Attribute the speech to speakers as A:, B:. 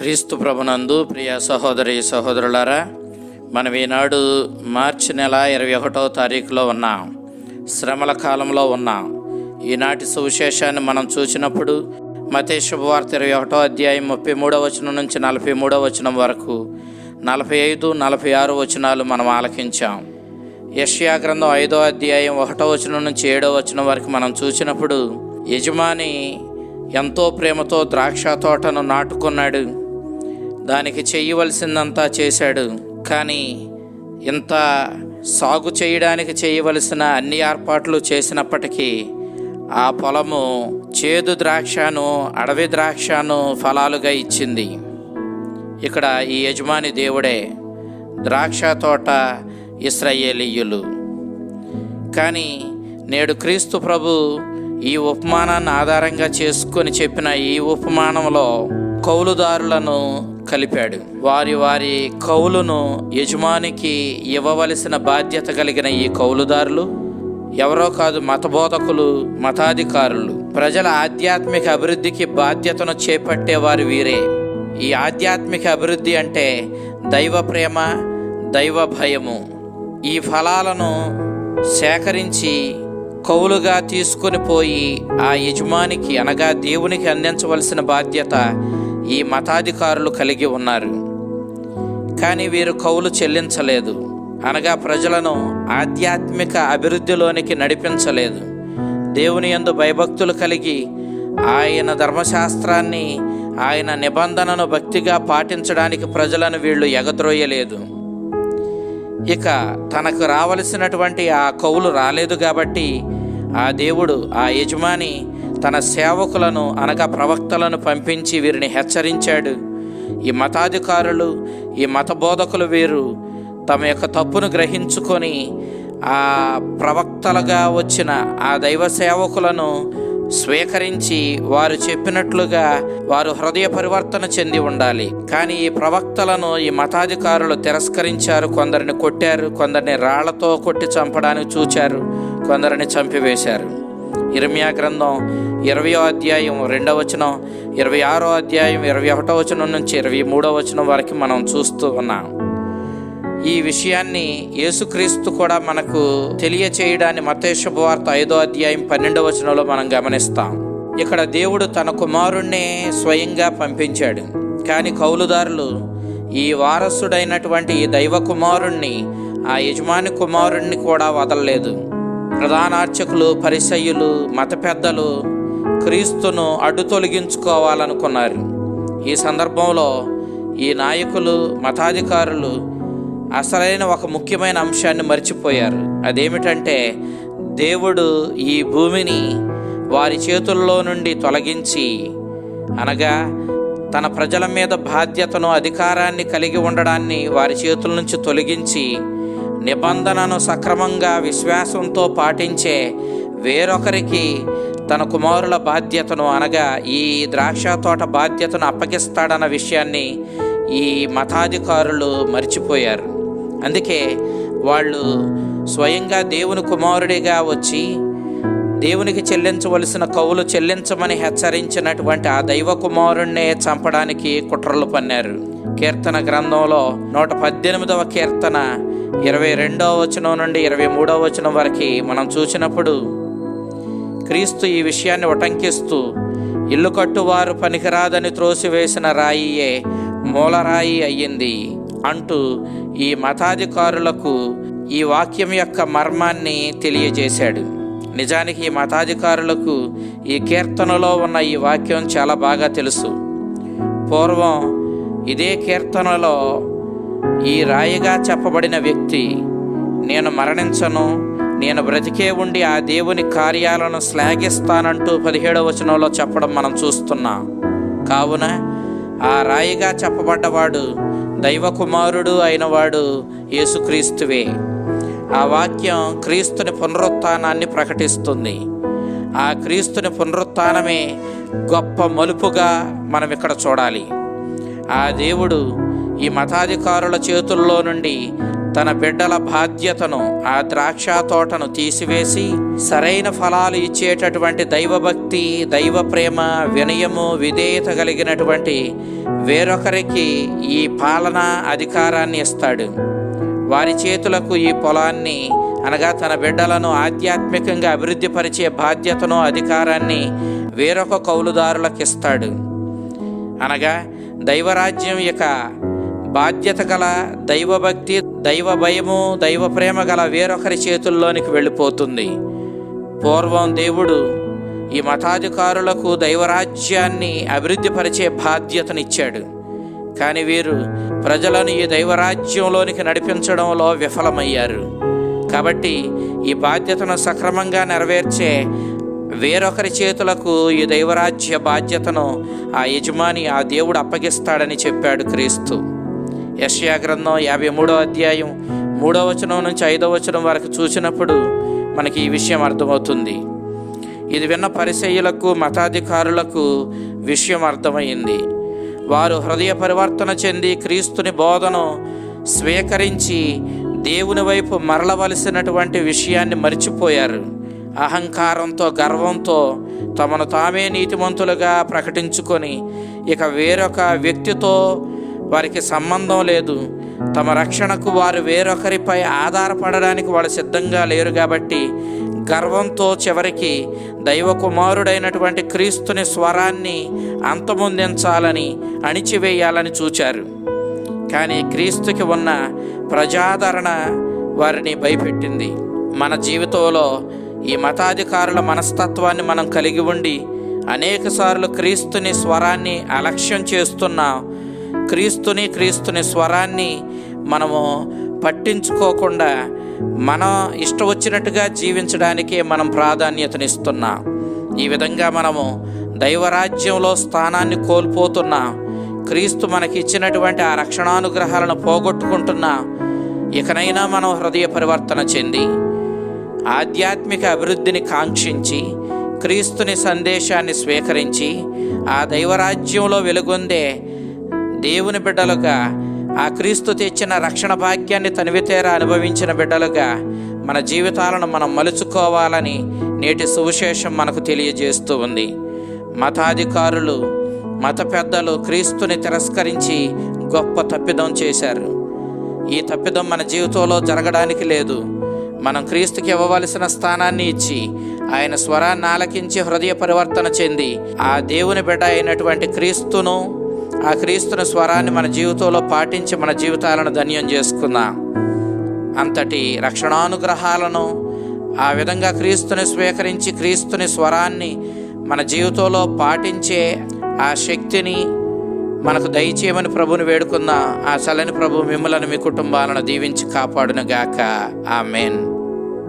A: క్రీస్తు ప్రభునందు ప్రియ సహోదరి సహోదరులారా మనం ఈనాడు మార్చి నెల ఇరవై ఒకటో తారీఖులో ఉన్నాం. శ్రమల కాలంలో ఉన్నాం. ఈనాటి సువిశేషాన్ని మనం చూసినప్పుడు మతే శుభవార్త ఇరవై ఒకటో అధ్యాయం ముప్పై మూడో వచనం నుంచి నలభై మూడో వచనం వరకు నలభై ఐదు నలభై ఆరు వచనాలు మనం ఆలకించాం. యష్యా గ్రంథం ఐదో అధ్యాయం ఒకటో వచనం నుంచి ఏడో వచనం వరకు మనం చూసినప్పుడు యజమాని ఎంతో ప్రేమతో ద్రాక్ష తోటను నాటుకున్నాడు. దానికి చేయవలసిందంతా చేశాడు. కానీ ఇంత సాగు చేయడానికి చేయవలసిన అన్ని ఏర్పాట్లు చేసినప్పటికీ ఆ పొలము చేదు ద్రాక్షను అడవి ద్రాక్షను ఫలాలుగా ఇచ్చింది. ఇక్కడ ఈ యజమాని దేవుడే ద్రాక్ష తోట ఇస్రయేలీయులు కానీ నేడు క్రీస్తు ప్రభు ఈ ఉపమానాన్ని ఆధారంగా చేసుకొని చెప్పిన ఈ ఉపమానంలో కౌలుదారులను కలిపాడు. వారి వారి కౌలును యజమానికి ఇవ్వవలసిన బాధ్యత కలిగిన ఈ కౌలుదారులు ఎవరో కాదు మతబోధకులు మతాధికారులు. ప్రజల ఆధ్యాత్మిక అభివృద్ధికి బాధ్యతను చేపట్టేవారు వీరే. ఈ ఆధ్యాత్మిక అభివృద్ధి అంటే దైవ ప్రేమ దైవ భయము. ఈ ఫలాలను సేకరించి కౌలుగా తీసుకొని పోయి ఆ యజమానికి అనగా దేవునికి అందించవలసిన బాధ్యత ఈ మతాధికారులు కలిగి ఉన్నారు. కానీ వీరు కౌలు చెల్లించలేదు. అనగా ప్రజలను ఆధ్యాత్మిక అభివృద్ధిలోనికి నడిపించలేదు. దేవుని యందు భయభక్తులు కలిగి ఆయన ధర్మశాస్త్రాన్ని ఆయన నిబంధనను భక్తిగా పాటించడానికి ప్రజలను వీళ్ళు ఎగద్రోయలేదు. ఇక తనకు రావలసినటువంటి ఆ కౌలు రాలేదు కాబట్టి ఆ దేవుడు ఆ యజమాని తన సేవకులను అనగా ప్రవక్తలను పంపించి వీరిని హెచ్చరించాడు. ఈ మతాధికారులు ఈ మత బోధకులు వీరు తమ యొక్క తప్పును గ్రహించుకొని ఆ ప్రవక్తలుగా వచ్చిన ఆ దైవ సేవకులను స్వీకరించి వారు చెప్పినట్లుగా వారు హృదయ పరివర్తన చెంది ఉండాలి. కానీ ఈ ప్రవక్తలను ఈ మతాధికారులు తిరస్కరించారు. కొందరిని కొట్టారు కొందరిని రాళ్ళతో కొట్టి చంపడానికి చూచారు కొందరిని చంపివేశారు. ఇర్మియా గ్రంథం ఇరవయో అధ్యాయం రెండవ వచనం ఇరవై ఆరో అధ్యాయం ఇరవై ఒకటో వచనం నుంచి ఇరవై మూడో వచనం వరకు మనం చూస్తూ ఉన్నాం. ఈ విషయాన్ని యేసుక్రీస్తు కూడా మనకు తెలియచేయడాన్ని మతే శుభవార్త ఐదో అధ్యాయం పన్నెండవ వచనంలో మనం గమనిస్తాం. ఇక్కడ దేవుడు తన కుమారుణ్ణే స్వయంగా పంపించాడు. కానీ కౌలుదారులు ఈ వారసుడైనటువంటి ఈ దైవ కుమారుణ్ణి ఆ యజమాని కుమారుణ్ణి కూడా వదలలేదు. ప్రధానార్చకులు పరిసయ్యులు మత పెద్దలు క్రీస్తును అడ్డు తొలగించుకోవాలనుకున్నారు. ఈ సందర్భంలో ఈ నాయకులు మతాధికారులు అసలైన ఒక ముఖ్యమైన అంశాన్ని మర్చిపోయారు. అదేమిటంటే దేవుడు ఈ భూమిని వారి చేతుల్లో నుండి తొలగించి అనగా తన ప్రజల మీద బాధ్యతను అధికారాన్ని కలిగి ఉండడాన్ని వారి చేతుల నుంచి తొలగించి నిబంధనను సక్రమంగా విశ్వాసంతో పాటించే వేరొకరికి తన కుమారుల బాధ్యతను అనగా ఈ ద్రాక్ష తోట బాధ్యతను అప్పగిస్తాడన్న విషయాన్ని ఈ మతాధికారులు మర్చిపోయారు. అందుకే వాళ్ళు స్వయంగా దేవుని కుమారుడిగా వచ్చి దేవునికి చెల్లించవలసిన కవులు చెల్లించమని హెచ్చరించినటువంటి ఆ దైవ కుమారుణ్ణే చంపడానికి కుట్రలు పన్నారు. కీర్తన గ్రంథంలో నూట పద్దెనిమిదవ కీర్తన ఇరవై రెండవ వచనం నుండి ఇరవై మూడవ వచనం వరకు మనం చూసినప్పుడు క్రీస్తు ఈ విషయాన్ని ఉటంకిస్తూ ఇల్లు కట్టువారు పనికిరాదని త్రోసివేసిన రాయియే మూలరాయి అయ్యింది అంటూ ఈ మతాధికారులకు ఈ వాక్యం యొక్క మర్మాన్ని తెలియజేశాడు. నిజానికి ఈ మతాధికారులకు ఈ కీర్తనలో ఉన్న ఈ వాక్యం చాలా బాగా తెలుసు. పూర్వం ఇదే కీర్తనలో ఈ రాయిగా చెప్పబడిన వ్యక్తి నేను మరణించను నేను బ్రతికే ఉండి ఆ దేవుని కార్యాలను శ్లాఘిస్తానంటూ పదిహేడవ వచనంలో చెప్పడం మనం చూస్తున్నాం. కావున ఆ రాయిగా చెప్పబడ్డవాడు దైవకుమారుడు అయినవాడు యేసుక్రీస్తువే. ఆ వాక్యం క్రీస్తుని పునరుత్నాన్ని ప్రకటిస్తుంది. ఆ క్రీస్తుని పునరుత్నమే గొప్ప మలుపుగా మనం ఇక్కడ చూడాలి. ఆ దేవుడు ఈ మతాధికారుల చేతుల్లో నుండి తన బిడ్డల బాధ్యతను ఆ ద్రాక్ష తోటను తీసివేసి సరైన ఫలాలు ఇచ్చేటటువంటి దైవభక్తి దైవ ప్రేమ వినయము విధేయత కలిగినటువంటి వేరొకరికి ఈ పాలన అధికారాన్ని ఇస్తాడు. వారి చేతులకు ఈ పొలాన్ని అనగా తన బిడ్డలను ఆధ్యాత్మికంగా అభివృద్ధిపరిచే బాధ్యతను అధికారాన్ని వేరొక కౌలుదారులకు ఇస్తాడు అనగా దైవరాజ్యం యొక్క బాధ్యత గల దైవభక్తి దైవ భయము దైవ ప్రేమ గల వేరొకరి చేతుల్లోనికి వెళ్ళిపోతుంది. పూర్వం దేవుడు ఈ మతాధికారులకు దైవరాజ్యాన్ని అభివృద్ధిపరిచే బాధ్యతనిచ్చాడు. కానీ వీరు ప్రజలను ఈ దైవరాజ్యంలోనికి నడిపించడంలో విఫలమయ్యారు. కాబట్టి ఈ బాధ్యతను సక్రమంగా నెరవేర్చే వేరొకరి చేతులకు ఈ దైవరాజ్య బాధ్యతను ఆ యజమాని ఆ దేవుడు అప్పగిస్తాడని చెప్పాడు క్రీస్తు. యశ్యా గ్రంథం యాభై మూడో అధ్యాయం మూడో వచనం నుంచి ఐదో వచనం వరకు చూసినప్పుడు మనకి ఈ విషయం అర్థమవుతుంది. ఇది విన్న పరిసయ్యులకు మతాధికారులకు విషయం అర్థమైంది. వారు హృదయ పరివర్తన చెంది క్రీస్తుని బోధను స్వీకరించి దేవుని వైపు మరలవలసినటువంటి విషయాన్ని మర్చిపోయారు. అహంకారంతో గర్వంతో తమను తామే నీతిమంతులుగా ప్రకటించుకొని ఇక వేరొక వ్యక్తితో వారికి సంబంధం లేదు. తమ రక్షణకు వారు వేరొకరిపై ఆధారపడడానికి వాళ్ళు సిద్ధంగా లేరు కాబట్టి గర్వంతో చివరికి దైవ కుమారుడైనటువంటి క్రీస్తుని స్వరాన్ని అంతమొందించాలని అణిచివేయాలని చూచారు. కానీ క్రీస్తుకి ఉన్న ప్రజాదరణ వారిని భయపెట్టింది. మన జీవితంలో ఈ మతాధికారుల మనస్తత్వాన్ని మనం కలిగి ఉండి అనేకసార్లు క్రీస్తుని స్వరాన్ని అలక్ష్యం చేస్తున్నాం క్రీస్తుని క్రీస్తుని స్వరాన్ని మనము పట్టించుకోకుండా మనం ఇష్టం వచ్చినట్టుగా జీవించడానికి మనం ప్రాధాన్యతనిస్తున్నాం. ఈ విధంగా మనము దైవరాజ్యంలో స్థానాన్ని కోల్పోతున్నాం క్రీస్తు మనకి ఇచ్చినటువంటి ఆ రక్షణానుగ్రహాలను పోగొట్టుకుంటున్నాం ఇకనైనా మనం హృదయ పరివర్తన చెంది ఆధ్యాత్మిక అభివృద్ధిని కాంక్షించి క్రీస్తుని సందేశాన్ని స్వీకరించి ఆ దైవరాజ్యంలో వెలుగొందే దేవుని బిడ్డలుగా ఆ క్రీస్తు తెచ్చిన రక్షణ భాగ్యాన్ని తనివితేరా అనుభవించిన బిడ్డలుగా మన జీవితాలను మనం మలుచుకోవాలని నేటి సువిశేషం మనకు తెలియజేస్తూ ఉంది. మతాధికారులు మత పెద్దలు క్రీస్తుని తిరస్కరించి గొప్ప తప్పిదం చేశారు. ఈ తప్పిదం మన జీవితంలో జరగడానికి లేదు. మనం క్రీస్తుకి ఇవ్వవలసిన స్థానాన్ని ఇచ్చి ఆయన స్వరాన్ని ఆలకించి హృదయ పరివర్తన చెంది ఆ దేవుని బిడ్డ అయినటువంటి క్రీస్తును ఆ క్రీస్తుని స్వరాన్ని మన జీవితంలో పాటించి మన జీవితాలను ధన్యం చేసుకుందాం అంతటి రక్షణానుగ్రహాలను ఆ విధంగా క్రీస్తుని స్వీకరించి క్రీస్తుని స్వరాన్ని మన జీవితంలో పాటించే ఆ శక్తిని మనకు దయచేయమని ప్రభుని వేడుకుందాం ఆ చల్లని ప్రభు మిమ్మలను మీ కుటుంబాలను దీవించి కాపాడునుగాక. ఆ మెయిన్